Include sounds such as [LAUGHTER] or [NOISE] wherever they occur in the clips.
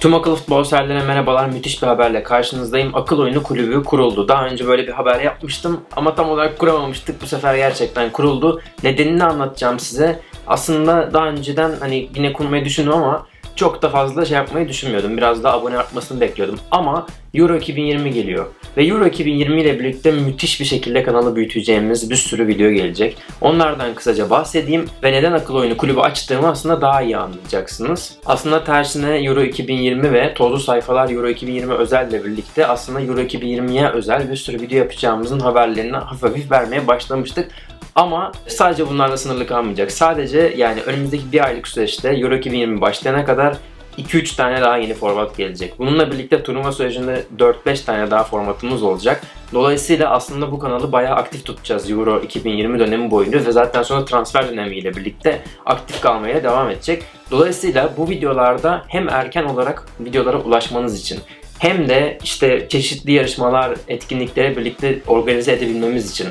Tüm akıllı futbol severlerine merhabalar. Müthiş bir haberle karşınızdayım. Akıl oyunu kulübü kuruldu. Daha önce böyle bir haber yapmıştım ama tam olarak kuramamıştık. Bu sefer gerçekten kuruldu. Nedenini anlatacağım size. Aslında daha önceden hani yine kurmayı düşündüm ama çok da fazla şey yapmayı düşünmüyordum. Biraz daha abone artmasını bekliyordum. Ama Euro 2020 geliyor. Ve Euro 2020 ile birlikte müthiş bir şekilde kanalı büyüteceğimiz bir sürü video gelecek. Onlardan kısaca bahsedeyim ve neden akıl oyunu kulübü açtığımı aslında daha iyi anlayacaksınız. Aslında tersine Euro 2020 ve tozlu sayfalar Euro 2020 özelle birlikte aslında Euro 2020'ye özel bir sürü video yapacağımızın haberlerini hafif hafif vermeye başlamıştık. Ama sadece bunlarla sınırlı kalmayacak. Sadece yani önümüzdeki bir aylık süreçte Euro 2020 başlayana kadar 2-3 tane daha yeni format gelecek. Bununla birlikte turnuva sürecinde 4-5 tane daha formatımız olacak. Dolayısıyla aslında bu kanalı bayağı aktif tutacağız Euro 2020 dönemi boyunca ve zaten sonra transfer dönemiyle birlikte aktif kalmaya devam edecek. Dolayısıyla bu videolarda hem erken olarak videolara ulaşmanız için hem de işte çeşitli yarışmalar, etkinliklere birlikte organize edebilmemiz için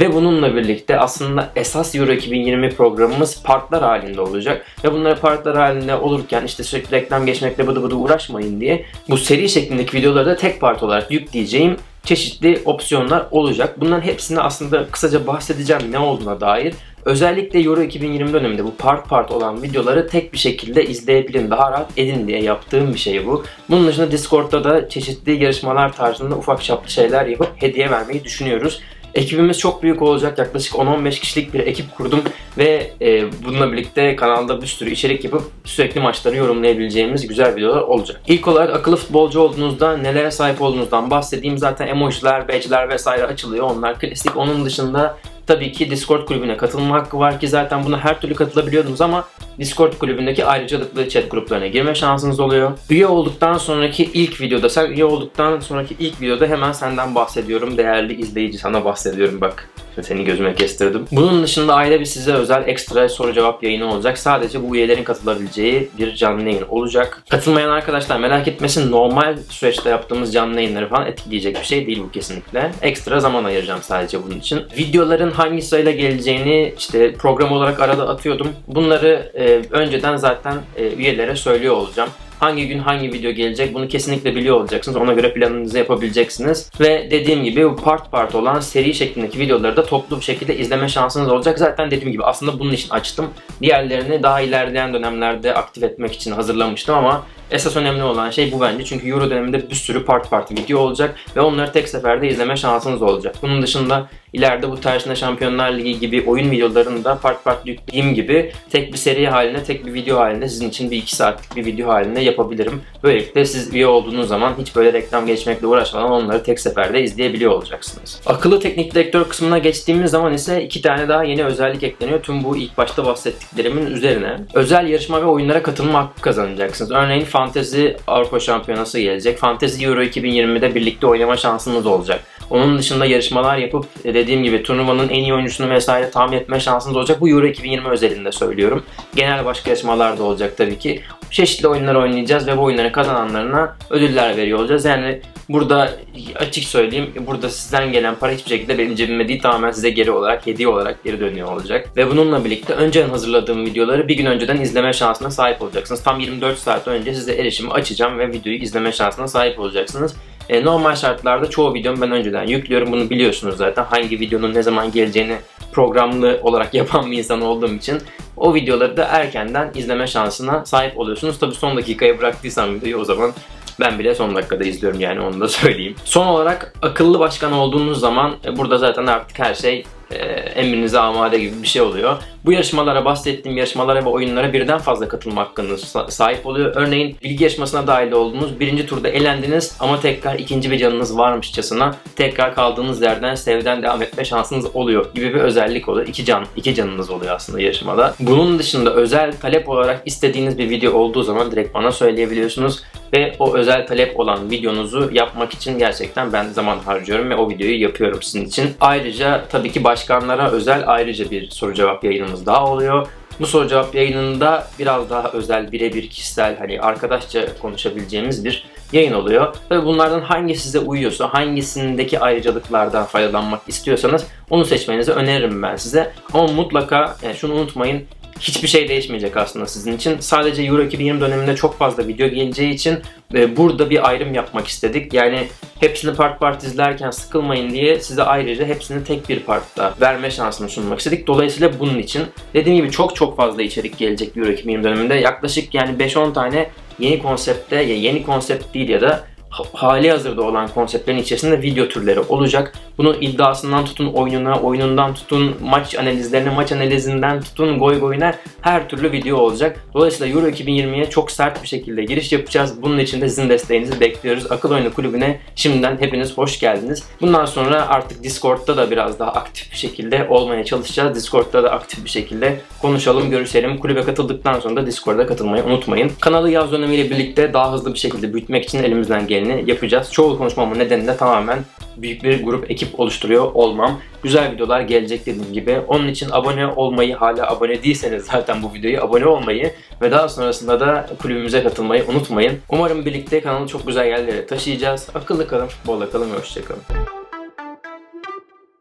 ve bununla birlikte aslında esas Euro 2020 programımız partlar halinde olacak. Ve bunları partlar halinde olurken işte sürekli reklam geçmekle bıdı bıdı uğraşmayın diye bu seri şeklindeki videoları da tek part olarak yükleyeceğim çeşitli opsiyonlar olacak. Bunların hepsini aslında kısaca bahsedeceğim ne olduğuna dair. Özellikle Euro 2020 döneminde bu part part olan videoları tek bir şekilde izleyebilin, daha rahat edin diye yaptığım bir şey bu. Bunun dışında Discord'da da çeşitli yarışmalar tarzında ufak çaplı şeyler yapıp hediye vermeyi düşünüyoruz. Ekibimiz çok büyük olacak. Yaklaşık 10-15 kişilik bir ekip kurdum ve e, bununla birlikte kanalda bir sürü içerik yapıp sürekli maçları yorumlayabileceğimiz güzel videolar olacak. İlk olarak akıllı futbolcu olduğunuzda nelere sahip olduğunuzdan bahsedeyim. Zaten emojiler, badge'ler vesaire açılıyor. Onlar klasik. Onun dışında tabii ki Discord kulübüne katılma hakkı var ki zaten buna her türlü katılabiliyordunuz ama Discord kulübündeki ayrıcalıklı chat gruplarına girme şansınız oluyor. Üye olduktan sonraki ilk videoda, sen üye olduktan sonraki ilk videoda hemen senden bahsediyorum. Değerli izleyici sana bahsediyorum bak. Seni gözüme kestirdim. Bunun dışında aile bir size özel ekstra soru cevap yayını olacak. Sadece bu üyelerin katılabileceği bir canlı yayın olacak. Katılmayan arkadaşlar merak etmesin normal süreçte yaptığımız canlı yayınları falan etkileyecek bir şey değil bu kesinlikle. Ekstra zaman ayıracağım sadece bunun için. Videoların hangi sayıyla geleceğini işte program olarak arada atıyordum. Bunları e, önceden zaten e, üyelere söylüyor olacağım hangi gün hangi video gelecek bunu kesinlikle biliyor olacaksınız. Ona göre planınızı yapabileceksiniz. Ve dediğim gibi bu part part olan seri şeklindeki videoları da toplu bir şekilde izleme şansınız olacak. Zaten dediğim gibi aslında bunun için açtım. Diğerlerini daha ilerleyen dönemlerde aktif etmek için hazırlamıştım ama Esas önemli olan şey bu bence. Çünkü Euro döneminde bir sürü part part video olacak ve onları tek seferde izleme şansınız olacak. Bunun dışında ileride bu tersine Şampiyonlar Ligi gibi oyun videolarını da part part yüklediğim gibi tek bir seri halinde, tek bir video halinde sizin için bir iki saatlik bir video halinde yapabilirim. Böylelikle siz üye olduğunuz zaman hiç böyle reklam geçmekle uğraşmadan onları tek seferde izleyebiliyor olacaksınız. Akıllı teknik direktör kısmına geçtiğimiz zaman ise iki tane daha yeni özellik ekleniyor. Tüm bu ilk başta bahsettiklerimin üzerine. Özel yarışma ve oyunlara katılma hakkı kazanacaksınız. Örneğin Fantezi Avrupa Şampiyonası gelecek. Fantezi Euro 2020'de birlikte oynama şansınız olacak. Onun dışında yarışmalar yapıp e, dediğim gibi turnuvanın en iyi oyuncusunu vesaire tahmin etme şansınız olacak. Bu Euro 2020 özelinde söylüyorum. Genel başka yarışmalar da olacak tabii ki. Çeşitli oyunlar oynayacağız ve bu oyunları kazananlarına ödüller veriyor olacağız. Yani burada açık söyleyeyim burada sizden gelen para hiçbir şekilde benim cebime değil tamamen size geri olarak hediye olarak geri dönüyor olacak. Ve bununla birlikte önceden hazırladığım videoları bir gün önceden izleme şansına sahip olacaksınız. Tam 24 saat önce size erişimi açacağım ve videoyu izleme şansına sahip olacaksınız. E, normal şartlarda çoğu videomu ben önceden yüklüyorum. Bunu biliyorsunuz zaten. Hangi videonun ne zaman geleceğini programlı olarak [LAUGHS] yapan bir insan olduğum için o videoları da erkenden izleme şansına sahip oluyorsunuz. Tabi son dakikaya bıraktıysam videoyu o zaman ben bile son dakikada izliyorum yani onu da [LAUGHS] söyleyeyim. Son olarak akıllı başkan olduğunuz zaman e, burada zaten artık her şey e, emrinize amade gibi bir şey oluyor. Bu yarışmalara bahsettiğim yarışmalara ve oyunlara birden fazla katılma hakkınız sahip oluyor. Örneğin bilgi yarışmasına dahil oldunuz. Birinci turda elendiniz ama tekrar ikinci bir canınız varmışçasına tekrar kaldığınız yerden sevden devam etme şansınız oluyor gibi bir özellik oluyor. İki can, iki canınız oluyor aslında yarışmada. Bunun dışında özel talep olarak istediğiniz bir video olduğu zaman direkt bana söyleyebiliyorsunuz ve o özel talep olan videonuzu yapmak için gerçekten ben zaman harcıyorum ve o videoyu yapıyorum sizin için. Ayrıca tabii ki başkanlara özel ayrıca bir soru cevap yayınımız daha oluyor. Bu soru cevap yayınında biraz daha özel, birebir kişisel, hani arkadaşça konuşabileceğimiz bir yayın oluyor. Tabii bunlardan hangi size uyuyorsa, hangisindeki ayrıcalıklardan faydalanmak istiyorsanız onu seçmenizi öneririm ben size. Ama mutlaka yani şunu unutmayın, hiçbir şey değişmeyecek aslında sizin için. Sadece Euro 2020 döneminde çok fazla video geleceği için e, burada bir ayrım yapmak istedik. Yani hepsini part part izlerken sıkılmayın diye size ayrıca hepsini tek bir partta verme şansını sunmak istedik. Dolayısıyla bunun için dediğim gibi çok çok fazla içerik gelecek Euro 2020 döneminde. Yaklaşık yani 5-10 tane yeni konsepte ya yeni konsept değil ya da hali hazırda olan konseptlerin içerisinde video türleri olacak. Bunun iddiasından tutun oyununa, oyunundan tutun maç analizlerine, maç analizinden tutun goy goyuna her türlü video olacak. Dolayısıyla Euro 2020'ye çok sert bir şekilde giriş yapacağız. Bunun için de sizin desteğinizi bekliyoruz. Akıl Oyunu Kulübü'ne şimdiden hepiniz hoş geldiniz. Bundan sonra artık Discord'da da biraz daha aktif bir şekilde olmaya çalışacağız. Discord'da da aktif bir şekilde konuşalım, görüşelim. Kulübe katıldıktan sonra da Discord'a katılmayı unutmayın. Kanalı yaz dönemiyle birlikte daha hızlı bir şekilde büyütmek için elimizden geleni yapacağız. Çoğu konuşmamın nedeni de tamamen büyük bir grup ekip oluşturuyor olmam. Güzel videolar gelecek dediğim gibi. Onun için abone olmayı, hala abone değilseniz zaten bu videoyu abone olmayı ve daha sonrasında da kulübümüze katılmayı unutmayın. Umarım birlikte kanalı çok güzel yerlere taşıyacağız. Akıllı kalın, futbolla kalın ve hoşçakalın.